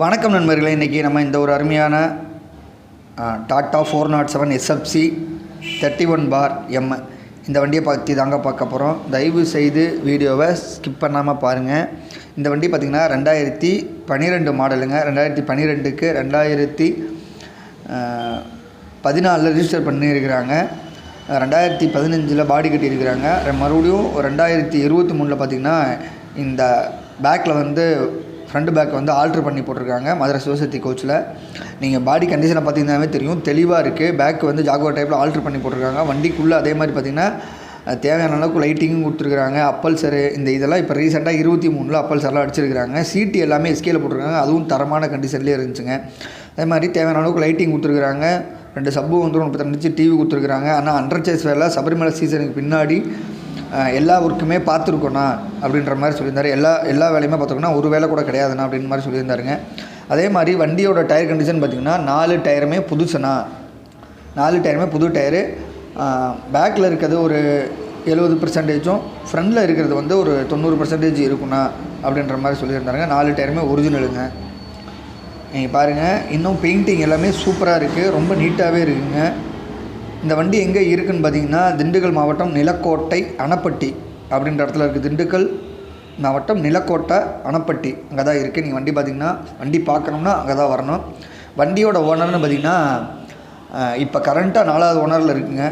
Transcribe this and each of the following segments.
வணக்கம் நண்பர்களே இன்றைக்கி நம்ம இந்த ஒரு அருமையான Tata four not seven SFC thirty one bar M இந்த வண்டியை பற்றி தாங்க பார்க்க போகிறோம் தயவு செய்து வீடியோவை ஸ்கிப் பண்ணாமல் பாருங்கள் இந்த வண்டி பார்த்திங்கன்னா ரெண்டாயிரத்தி பன்னிரெண்டு மாடலுங்க ரெண்டாயிரத்தி பன்னிரெண்டுக்கு ரெண்டாயிரத்தி பதினாலில் ரிஜிஸ்டர் பண்ணியிருக்கிறாங்க. ரெண்டாயிரத்தி பதினஞ்சில் பாடி கட்டியிருக்கிறாங்க. மறுபடியும் ரெண்டாயிரத்தி இருபத்தி மூணில் பார்த்திங்கன்னா இந்த பேக்கில் வந்து ஃப்ரண்ட் பேக் வந்து ஆல்ட்ரு பண்ணி போட்டிருக்காங்க. மதுரை சிவசக்தி கோச்சில் நீங்கள் பாடி கண்டிஷனை பார்த்தீங்கன்னாவே தெரியும். தெளிவாக இருக்குது பேக் வந்து ஜாகுவா டைப்பில் ஆல்ட்ரு பண்ணி போட்டிருக்காங்க. வண்டிக்குள்ளே அதே மாதிரி பார்த்திங்கன்னா தேவையான அளவுக்கு லைட்டிங்கும் கொடுத்துருக்குறாங்க. அப்பல்சரு இந்த இதெல்லாம் இப்போ ரீசெண்டாக இருபத்தி மூணில் அப்பல்சர்லாம் அடிச்சிருக்கிறாங்க. சீட்டு எல்லாமே எஸ்கேல போட்டிருக்காங்க. அதுவும் தரமான கண்டிஷன்லேயே இருந்துச்சுங்க. அதே மாதிரி தேவையான அளவுக்கு லைட்டிங் கொடுத்துருக்குறாங்க. ரெண்டு சப்பு வந்து முப்பத்தி டிவி கொடுத்துருக்குறாங்க. ஆனால் அண்டர் சேஸ் வேலை சபரிமலை சீசனுக்கு பின்னாடி எல்லா ஒர்க்குமே பார்த்துருக்கோண்ணா அப்படின்ற மாதிரி சொல்லியிருந்தாரு. எல்லா எல்லா வேலையுமே பார்த்தோம்னா ஒரு வேலை கூட கிடையாதுண்ணா அப்படின்னு மாதிரி சொல்லியிருந்தாருங்க. அதே மாதிரி வண்டியோட டயர் கண்டிஷன் பார்த்திங்கன்னா நாலு டயருமே புதுசுண்ணா. நாலு டயருமே புது டயரு. பேக்கில் இருக்கிறது ஒரு எழுபது பர்சன்டேஜும் ஃப்ரண்டில் இருக்கிறது வந்து ஒரு தொண்ணூறு பர்சன்டேஜ் இருக்குண்ணா அப்படின்ற மாதிரி சொல்லியிருந்தாருங்க. நாலு டயருமே ஒரிஜினலுங்க நீங்கள் பாருங்கள் இன்னும் பெயிண்டிங் எல்லாமே சூப்பராக இருக்குது ரொம்ப நீட்டாகவே இருக்குங்க. இந்த வண்டி எங்கே இருக்குதுன்னு பார்த்தீங்கன்னா திண்டுக்கல் மாவட்டம் நிலக்கோட்டை அணப்பட்டி. அப்படின்ற இடத்துல இருக்குது திண்டுக்கல். மாவட்டம் நிலக்கோட்டை அணப்பட்டி. அங்கே தான் இருக்குது நீங்கள் வண்டி பார்த்தீங்கன்னா வண்டி பார்க்கணும்னா அங்கே தான் வரணும். வண்டியோட ஓனர்னு பார்த்தீங்கன்னா இப்போ கரண்ட்டாக நாலாவது ஓனரில் இருக்குங்க.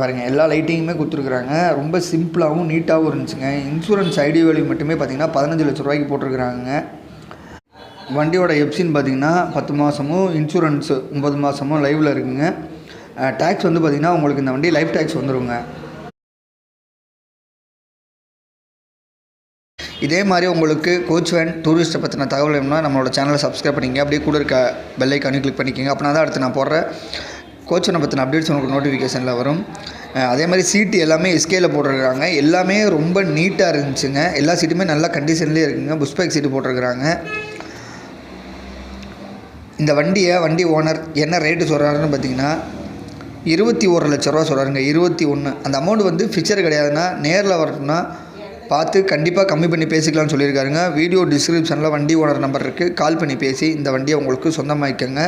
பாருங்கள் எல்லா லைட்டிங்குமே கொடுத்துருக்குறாங்க. ரொம்ப சிம்பிளாகவும் நீட்டாகவும் இருந்துச்சுங்க. இன்சூரன்ஸ் ஐடி வேல்யூ மட்டுமே பார்த்தீங்கன்னா பதினஞ்சு லட்ச ரூபாய்க்கு போட்டிருக்கிறாங்க. வண்டியோட எப்சின்னு பார்த்தீங்கன்னா பத்து மாதமும் இன்சூரன்ஸு ஒம்பது மாதமும் லைவில் இருக்குங்க. டேக்ஸ் வந்து பார்த்திங்கன்னா உங்களுக்கு இந்த வண்டி லைஃப் டேக்ஸ் வந்துடுங்க இதே மாதிரி உங்களுக்கு கோச் வேன் டூரிஸ்ட்டை பற்றின தகவல் வேணும்னா நம்மளோட சேனலை சப்ஸ்கிரைப் பண்ணிங்க அப்படியே கூட இருக்க பெல்லைக்கானு கிளிக் பண்ணிக்கோங்க. அப்படின்னா தான் அடுத்து நான் போடுற கோச் வேனை பற்றின அப்டேட்ஸ் உங்களுக்கு நோட்டிஃபிகேஷனில் வரும். அதே மாதிரி சீட்டு எல்லாமே எஸ்கேல போட்டிருக்கிறாங்க. எல்லாமே ரொம்ப நீட்டாக இருந்துச்சுங்க. எல்லா சீட்டுமே நல்ல கண்டிஷன்லேயே இருக்குங்க. புஷ்பேக் சீட்டு போட்டிருக்கிறாங்க. இந்த வண்டியை வண்டி ஓனர் என்ன ரேட்டு சொல்கிறாருன்னு பார்த்தீங்கன்னா இருபத்தி ஒரு லட்ச ரூபா சொல்கிறாருங்க இருபத்தி ஒன்று அந்த அமௌண்ட் வந்து ஃபிக்சர் கிடையாதுன்னா நேரில் வரணும்னா பார்த்து கண்டிப்பாக கம்மி பண்ணி பேசிக்கலாம்னு சொல்லியிருக்காருங்க. வீடியோ டிஸ்கிரிப்ஷனில் வண்டி ஓனர் நம்பர் இருக்குது கால் பண்ணி பேசி இந்த வண்டியை உங்களுக்கு சொந்தமாக்கிக்கோங்க.